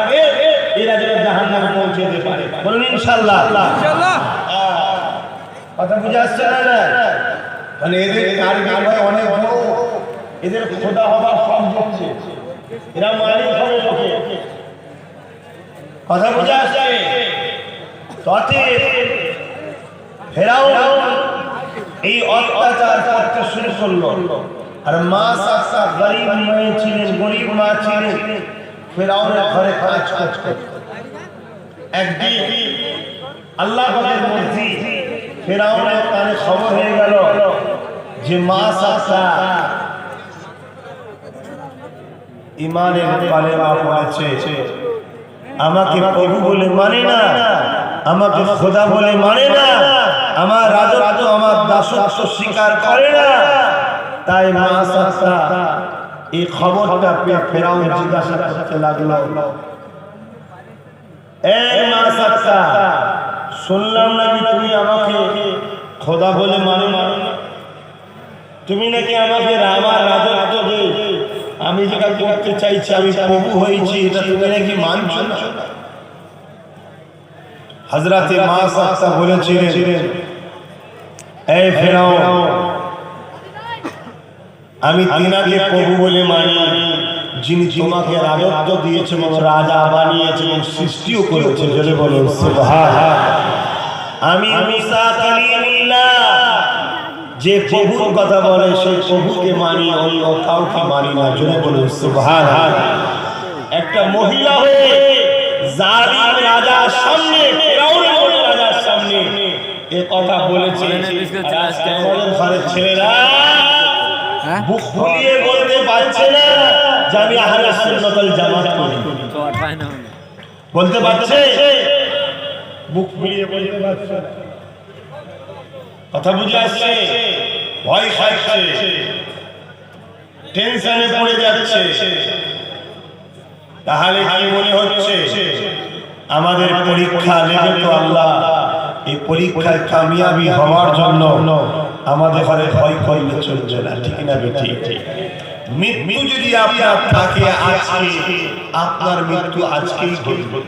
আগে এরা যেন পারে। বলুন কথা বুঝে আসছে না মানে এদের হয় অনেক বড়। এদের খোদা হবার সব হচ্ছে। এরা মালিক হবে লোকে কথা বুঝে আসছে? ততে ফেরাও এই অত্যাচার করতে শুরু করল। আর মা সাসা গরিব মেয়ে ছিলেন গরিব মা ছিলেন ফেরাউনের ঘরে কাজ করতে একদিন আল্লাহ পাকের মর্জি ফেরাউনের কানে খবর হয়ে গেল যে মা সাসা ইমানের কালেমা পড়েছে। আমাকে প্রভু বলে মানে না। আমাকে খোদা বলে মানে না। আমার রাজত্ব আমার দাসত্ব স্বীকার করে না। তাই মা সাসা এই খবরটা পেয়ে ফেরাউন জিজ্ঞাসা করতে লাগল। শুনলাম নাকি তুমি আমাকে খোদা বলে মানে না? তুমি নাকি আমাকে আমার রাজত্ব যে আমি যেটা করতে চাইছি, আমি প্রভু হয়েছি, এটা তুমি নাকি মানছো না? মা সাহসা বলেছিলেন এই ফেরাও আমি তিনাকে প্রভু বলে মানি। যিনি তোমাকে রাজত্ব দিয়েছে এবং রাজা বানিয়েছে এবং সৃষ্টিও করেছে যদি বলো আমি যে প্রভুর কথা বলে সেই প্রভুকে মানি অন্য কাউকে মানি না যদি বলো একটা মহিলা হয়ে জালিম রাজার সামনে রাজার সামনে এ কথা বলেছে। ছেলেরা বুক ফুলিয়ে বলতে পারছে না যে আমি আহলে সুন্নাত জামাত করি। বলতে পারছে। বুক ফুলিয়ে বলতে পারছে না। কথা বুঝে আসছে? ভয় খাচ্ছে। টেনশনে পড়ে যাচ্ছে। তাহলে কি মনে হচ্ছে? আমাদের পরীক্ষা নেবে তো আল্লাহ। এই পরীক্ষায় কামিয়াবি হওয়ার জন্য আমাদের ঘরে ভয় করলে চলছে না, ঠিক না বেঠি মৃত্যু যদি আপনার থাকে আজকে, আপনার মৃত্যু আজকেই ঘটবে।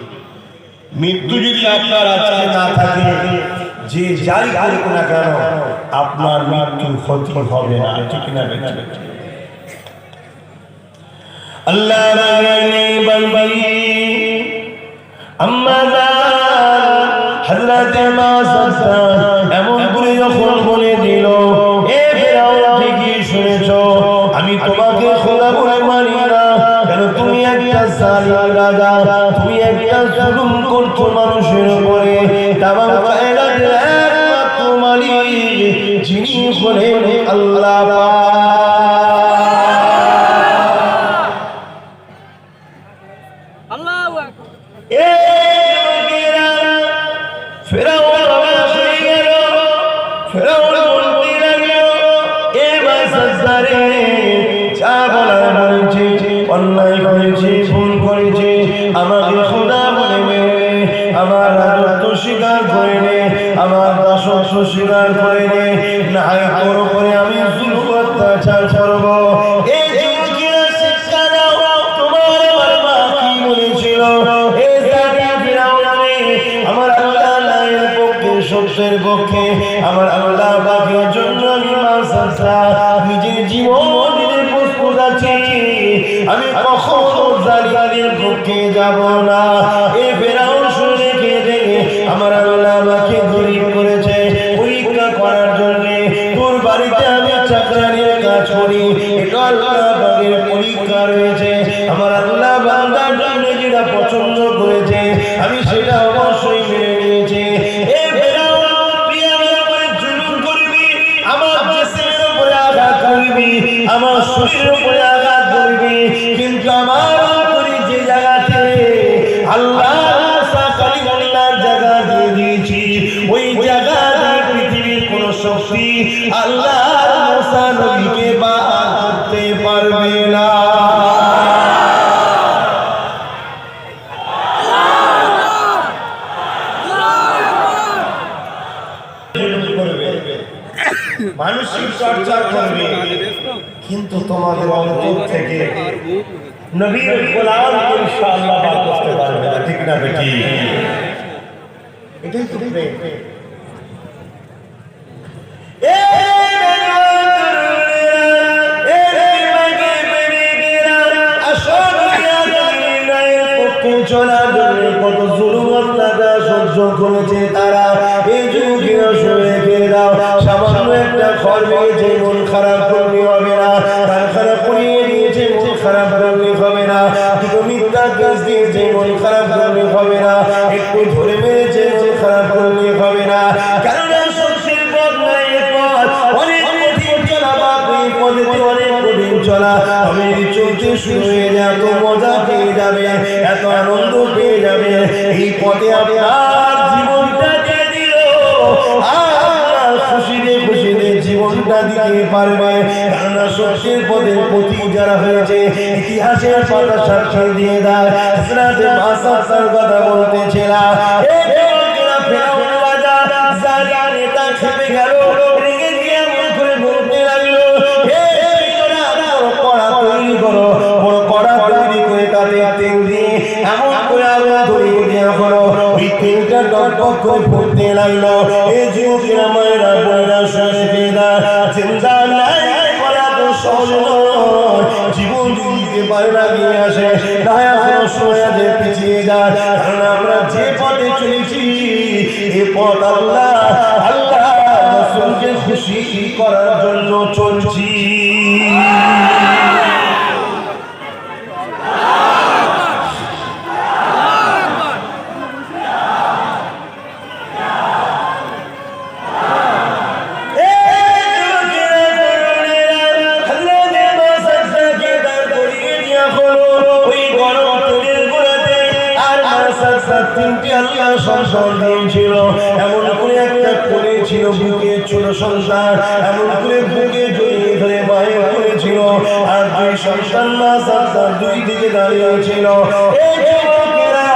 মৃত্যু যদি আপনার আজকে না থাকে, যে যাই করুক না কেন, আপনার মৃত্যু ক্ষতি হবে না, ঠিক না বেঠি আল্লাহ আম্মা হযরত মা সাসা তুমি একটা জুলুম করছ মানুষের উপরে। তামাম কায়নাতের একমাত্র মালিক যিনি হলেন পক্ষে, আমার আল্লাহ পাকের জন্য নিজের জীবন প্রস্তুত আছি। আমি কখনো জালিমের পক্ষে যাব না শক্তি আল্লাহ মুসা নবীকে বার করতে পারবে না। মানসিক চর্চা করবে, কিন্তু তোমাদের অন্তর থেকে নবীর গোলাম করতে পারবে এটাই তো প্রেম। কত জুলুম অত্যাচার সহ্য করেছে তারা। এই যুগীরা শুনে রেখে দাও। সামান্য একটা ঘর পেয়েছে মন খারাপ করলে হবে না। তার খারাপ করিয়ে দিয়েছে মন খারাপ করলে হবে না। দুটো মিথ্যা কেস দিয়েছে মন খারাপ করলে হবে না। একটু ধরে মেরেছে মন খারাপ করলে হবে না। কারণ শক্তির পথ নাই পথ। অনেক কঠিন চলা বাপ এই পথে অনেক কঠিন চলা। আমি চলতে শুরু এই পথে আপনার জীবনটাকে দিল। আর খুশিতে খুশিতে জীবনটা দিতে পারবে। কেননা সত্যের হয়েছে, ইতিহাসের পাতা সাক্ষী দিয়ে দেয়। কথা বলতেছিলাম সংসার দিয়েছিল এমন করে একটা কোলে বুকে ছোট সংসার এমন করে বুকে জড়িয়ে ধরে মায়ের করেছিল আর দুই সন্তান মা সন্তান দুই দিকে দাঁড়িয়ে ছিল। এই যুবকেরা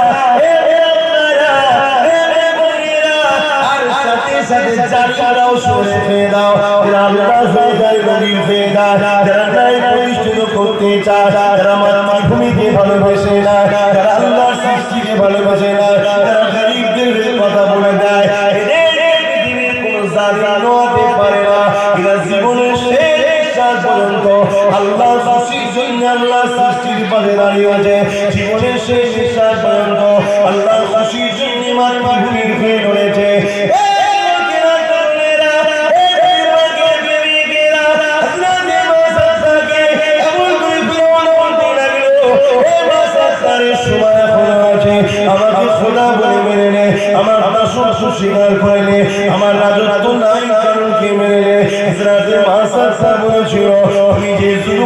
এ আপনারা, এ বোনেরা, আর সাথে সাথে চারিয়ারাও সরে ফেলে দাও। যারা প্রতিষ্ঠিত করতে চায় যারা মাতৃভূমিকে ভালোবেসে আল্লাহ সৃষ্টির পাশে দাঁড়িয়েছে জীবনের শেষ নিঃশ্বাস পর্যন্ত আল্লাহ খুশির জন্য মাতৃভূমির হয়ে রয়েছে। আমাকে খোদা বলে মেনে নে, আমার দাসত্ব স্বীকার করে নে, আমার রাজত্ব নাই কারণ কে মেনে নে? ইসরাতে বলেছিল তুমি যে শুধু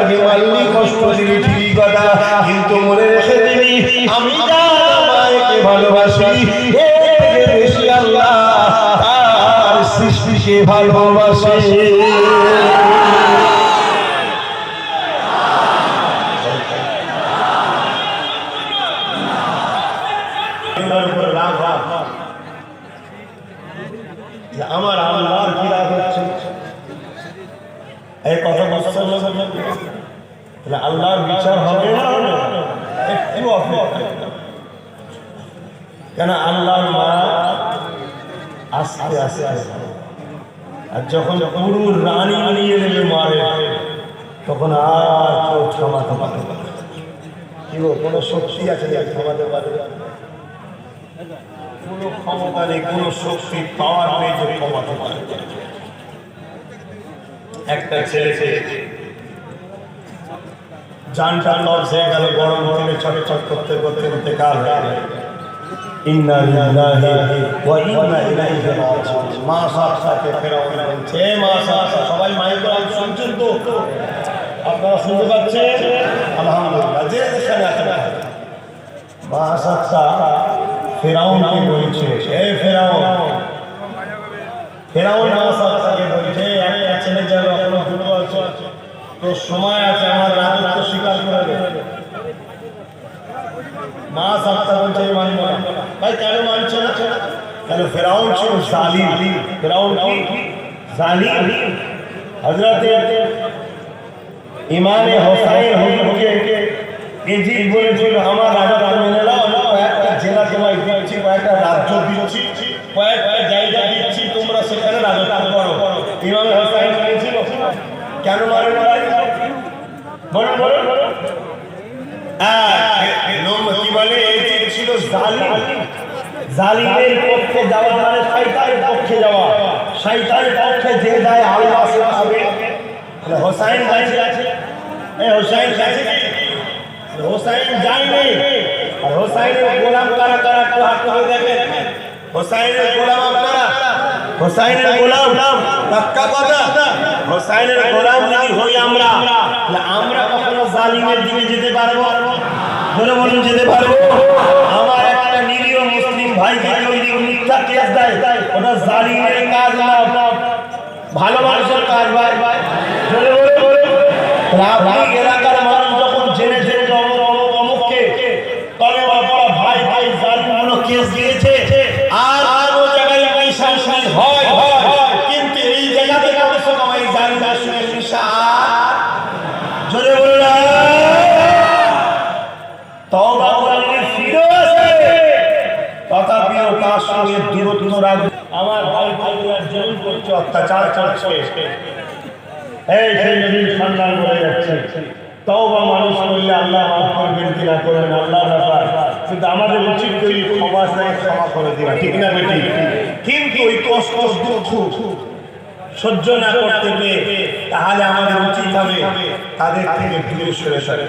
আমার মাল্লি কষ্ট দিবি ঠিকই কথা। কিন্তু মনে রেখে দিবি আমি মায়েকে ভালোবাসি। বেশি আল্লাহ তার সৃষ্টিকে ভালোবাসে যে আমার আল্লাহর কি রাগ হচ্ছে এই কথা বুঝতে হবে তাহলে আল্লাহর বিচার হবে না হবে না? একটু অপেক্ষা কেন আল্লাহর মা আস্তে আস্তে আস্তে আর যখন পুরো রানী নিয়ে নেবে মারে, তখন আর কেউ থামাতে পারবে না। কি গো, কোনো শক্তি আছে যে থামাতে পারবে? কোনো ক্ষমতা নেই, কোনো শক্তি পাওয়ার নেই যে ক্ষমাতে পারবে। একটা ছেলে জানটা লস হয়ে গেল, গরম গরমে ছট ছট করতে করতে করতে কাল হয়ে ইন্না লিল্লাহি ওয়া ইন্না ইলাইহি রাজিউন। মা সাথে ফেরাউন বলছে মা সাথে, সবাই মাইক শুনছেন তো আপনারা শুনতে পাচ্ছেন? আলহামদুলিল্লাহ, যে যেখানে আছেন মা সাথে ফেরাউনকে সময় আছে, আমার রাজত্ব স্বীকার করে দেবে মা সাত্তা বলছে আমি মানব না ভাই কেন মানছে না কেন ফেরাউন ছিল জালিম ফেরাউন কি জালিম হজরতে ইমামে হোসাইন হুজুরকে এজিদ বলেছিল আমার রাজা মেনে নাও আমি কয়েকটা জেলা তোমায় দিচ্ছি কয়েকটা রাজ্য দিচ্ছি কয়েকটা জায়গা দিচ্ছি তোমরা সেখানে রাজত্ব করো ইমামে হোসাইন বলেছিল কেন মানে বলো বলো বলো কি বলে এজিদ ছিল জালিম। জালিমের পক্ষে যাওয়া মানে শয়তানের পক্ষে যাওয়া। শয়তানের পক্ষে যে যায় আল্লাহ সে পাবে হোসাইন গাছে। আছে এ হোসাইন গাছে। হোসাইন যায়নি আর হোসাইনের গোলাম কারা কারা একটু হাত করে দেখেন। হোসাইনের গোলাম আপনারা হোসাইনের গোলাম পাক্কা কথা হোসাইনের গোলাম যদি হই আমরা আমরা কখনো জালিমের দিকে যেতে পারব? বলে বলুন যেতে পারব আমার একটা নিরীহ মুসলিম ভাইকে যদি মিথ্যা কেস দেয়, ওটা জালিমের কাজ না। ভালো মানুষের কাজ ভাই। ভাই বলে বলে বলে আপনি এলাকার মানুষ যখন জেনে জেনে যে অমুক অমুক অমুককে তবে বাবা ভাই ভাই জালিম কোনো কেস দিয়েছে আর আর ও জায়গায় পয়সা উসান হয় হয় কিন্তু এই জায়গাতে কমসে কম এই জালিম আসলে পয়সা আর জোরে বললাম তওবা করলে ফিরে আসে তথাপিও তার দূরত্ব রাখবে। আমার ভাই ভাইরা জেল করছে অত্যাচার করছে। এই সেই নবীর সন্ধান বলে যাচ্ছে। তওবা মানুষ করলে আল্লাহ মাফ করবেন কিনা করবেন আল্লাহ ব্যাপার। কিন্তু আমাদের উচিত করি ক্ষমা চাই ক্ষমা করে দিন। ঠিক না বেটি? কিন্তু ওই কষ্ট দুঃখ সহ্য না করতে পেরে তাহলে আমাদের উচিত হবে তাদের থেকে দূরে সরে সরে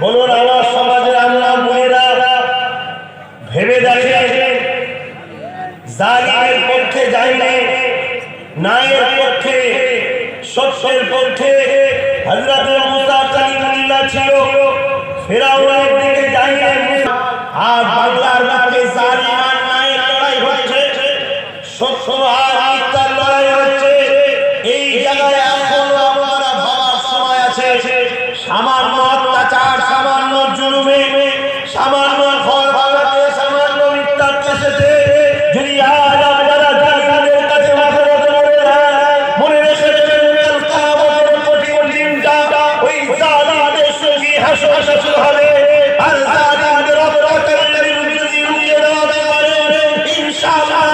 বলুন আমার সমাজের আল্লাহ বোনেরা ভেবে জালিমের পক্ষে যায়নি নায়ের পক্ষে সত্যের পক্ষে ছিল ফেরাউনের দিকে যায়নি আর বাংলার বুকে জালিম ইনশাআল্লাহ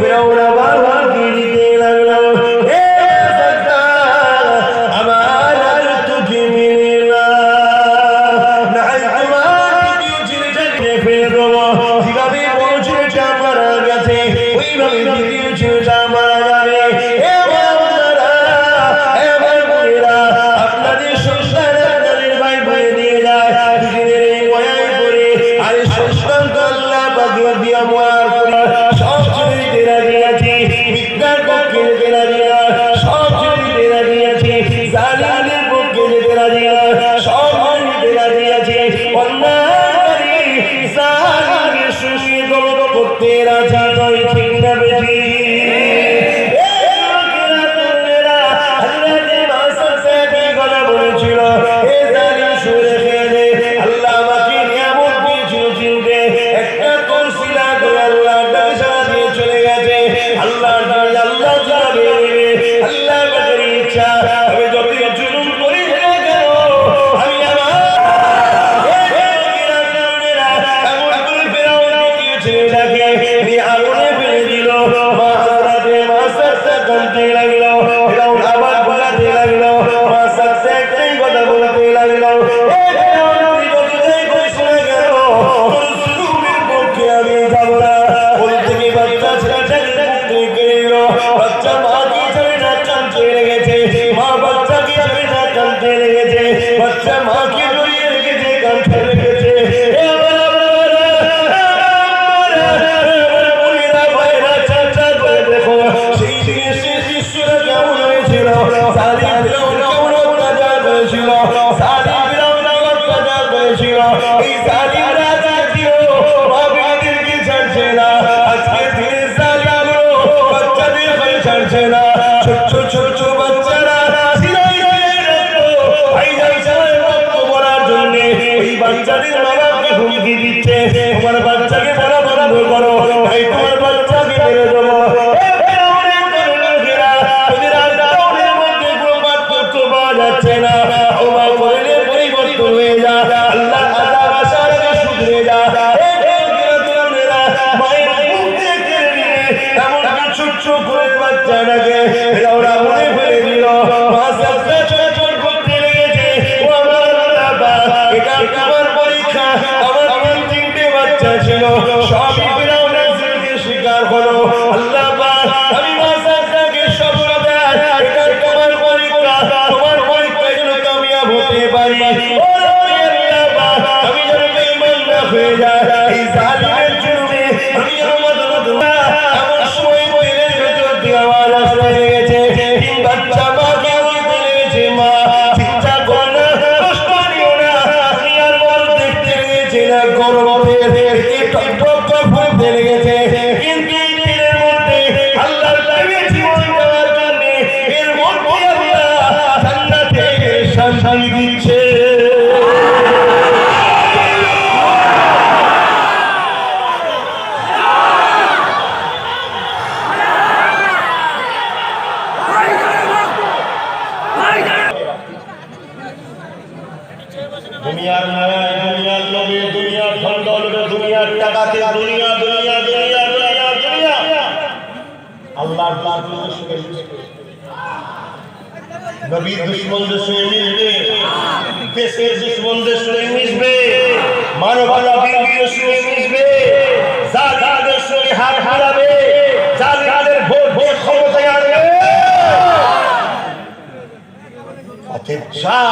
We Pero ahora va.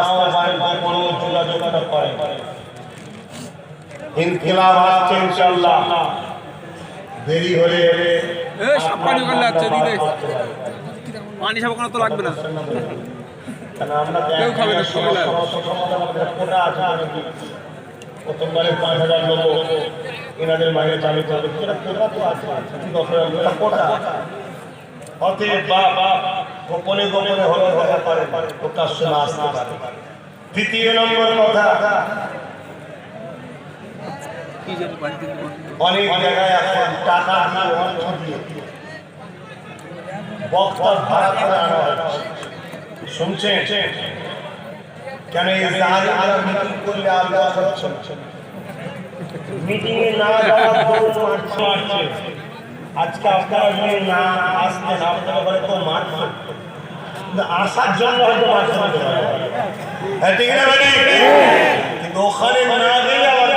আসতে পারেন কোনো যোগাযোগটা করেন ইনকিলাব আসছে দেরি হলে সব পানি ওখানে যাচ্ছে, দিদি। পানি সাপ তো লাগবে না। কেউ খাবে প্রথমবারে পাঁচ হাজার লোক এনাদের বাইরে চালু করবে সেটা কোটা তো আছে দশ হাজার কোটা। অতএব বা বা গোপনে গোপনে হলে হতে পারে, প্রকাশ্য না আসতে পারে। দ্বিতীয় নম্বর কথা। অনেক জায়গায় এখন টাকা দিয়ে অর্থ দিয়ে বক্তা ভাড়া করে আনা শুনছেন? কেন এই জাহাজেরা মিটিং করলে আলোচনা হচ্ছে মিটিং এ না আজকে আপনারা যদি না আসতেন আপনারা বলে তো কিন্তু আসার জন্য হয়তো মারছে হতে পারে হ্যাঁ ঠিক না ভাই কিন্তু ওখানে না গেলে আবার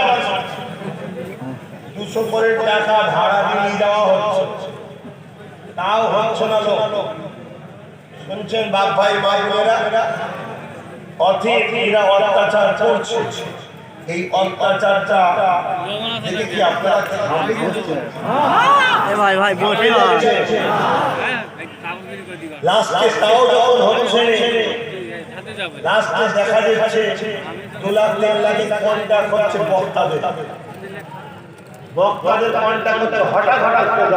দুশো করে টাকা ভাড়া দিয়ে হচ্ছে। তাও হচ্ছে না লোক। শুনছেন বাপ ভাই মা বোনেরা? অথিক এরা অত্যাচার করছে। এই অত্যাচারটা দেখে কি আপনারা খালি হচ্ছেন এ ভাই ভাই বসে। লাস্টে তাও যখন হচ্ছে লাস্টে দেখা যাচ্ছে, দু লাখ তিন লাখে কন্ট্যাক্ট হচ্ছে বক্তাদের। বক্তাদের কন্ট্যাক্ট হচ্ছে হঠাৎ হঠাৎ করে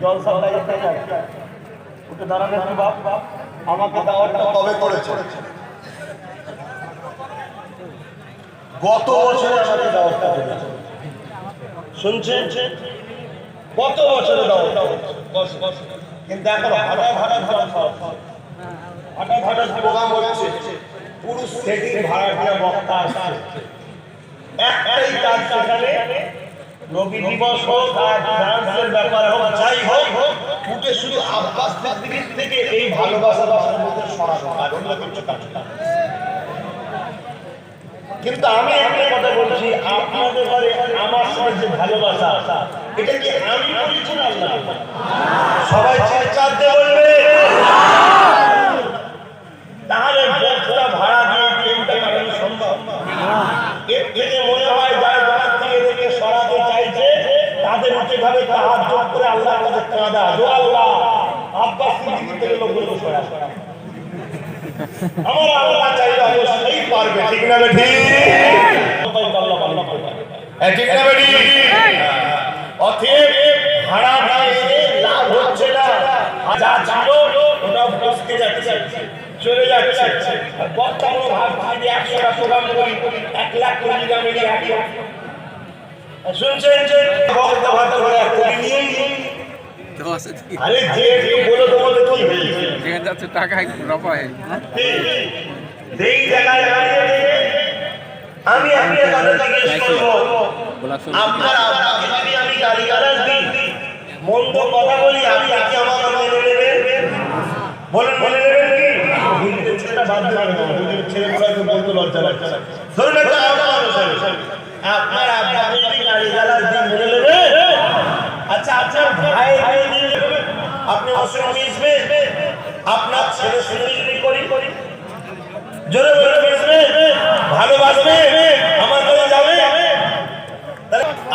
জলসা? উঠে দাঁড়ানো বাপ বাপ। আমাকে দাওয়াটা কবে করেছে? গত বছর আমাকে দাওয়াতটা করেছে। শুনছেন? কত বছরে দাওয়াতটা করেছে? কিন্তু এখন হচ্ছে। হঠাৎ হঠাৎ প্রোগ্রাম হচ্ছে পুরো সেটিং ভাড়া করে বক্তা আসছে একটাই কাজ সেখানে নবী দিবস হোক আর ডান্সের ব্যাপার যাই শুধু থেকে এই ভালোবাসা বাসার মধ্যে কাজ। কিন্তু আমি একটা কথা বলছি, আপনাদের ঘরে আমার সঙ্গে যে ভালোবাসা, এটা কি আমি করেছি না আল্লাহ সবাই চিৎকার দিয়ে বলবে। তাহলে বক্তা ভাড়া দিয়ে প্রেমটা কাটানো সম্ভব। এর থেকে মনে হয় যারা যারা থেকে থেকে সরাতে চাইছে তাদের উঠে ভাবে হাত জোর করে আল্লাহ কাছে কাঁদা। জো আল্লাহ আব্বাস সিদ্দিকী থেকে লোকগুলো সরা আমার আল্লাহ চাইলে অবশ্যই পারবে ঠিক না বেঠি? ঠিক না বেঠি? অতএব ভাড়া দিয়ে লাভ হচ্ছে না যা ছিল ওটা ফসকে যাচ্ছে। চলে যাচ্ছে। বক্তা কোনো ভাবছি যে একশোটা প্রোগ্রাম করি, এক লাখ কোটি এক লাখ শুনছেন যে বক্তা ভাতা করে। আরে যে বলে আমি একটা কথা জিজ্ঞেস আপনার আমি গাড়ি গালাজ কথা বলি আপনি কি আমার বলেন মেনে নেবেন ছেলেটা বাদ দেবেন না হুজুরের ছেলে গুলোকে বলতে লজ্জা লাগছে ধরুন একটা। আপনার আব্বাকে যদি গাড়ি গালাজ দিই মেনে নেবেন আচ্ছা আপনার ভাই আপনি সঙ্গে মিশবেন? আপনার ছেলে যদি করি করি জোরে জোরে মিশবে? ভালোবাসবে? আমার কাছে যাবে?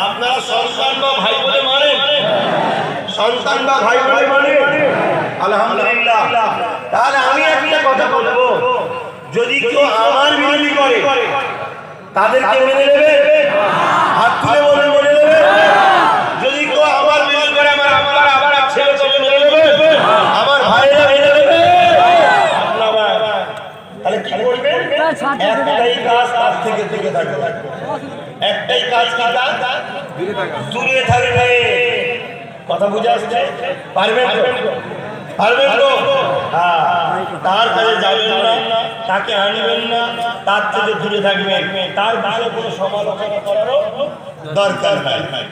আপনারা সন্তান বা ভাই বলে মানে সন্তান বা ভাই বলে মানে আলহামদুলিল্লাহ। তাহলে আমি একটা কথা বলব। যদি কেউ আমার বিরোধী করে তাদেরকে মেনে নেবে? হাত তুলে বলে মেনে নেবে? যদি কেউ আমার বিরোধী করে আমার আপনার আবার ছেলেকে মেনে নেবে? আমার ভাইরা মেনে নেবে? তাহলে কি করবে? একটাই কাজ তার থেকে থেকে থাকবে। একটাই কাজ কি দূরে থাকা থাকবে। কথা বুঝে আসছে? পারবেন পারবেন তো? হ্যাঁ। তার কাছে যাবেন না, তাকে আনবেন না, তার থেকে দূরে থাকবেন। তার ভালো কোনো সমালোচনা করারও দরকার নাই।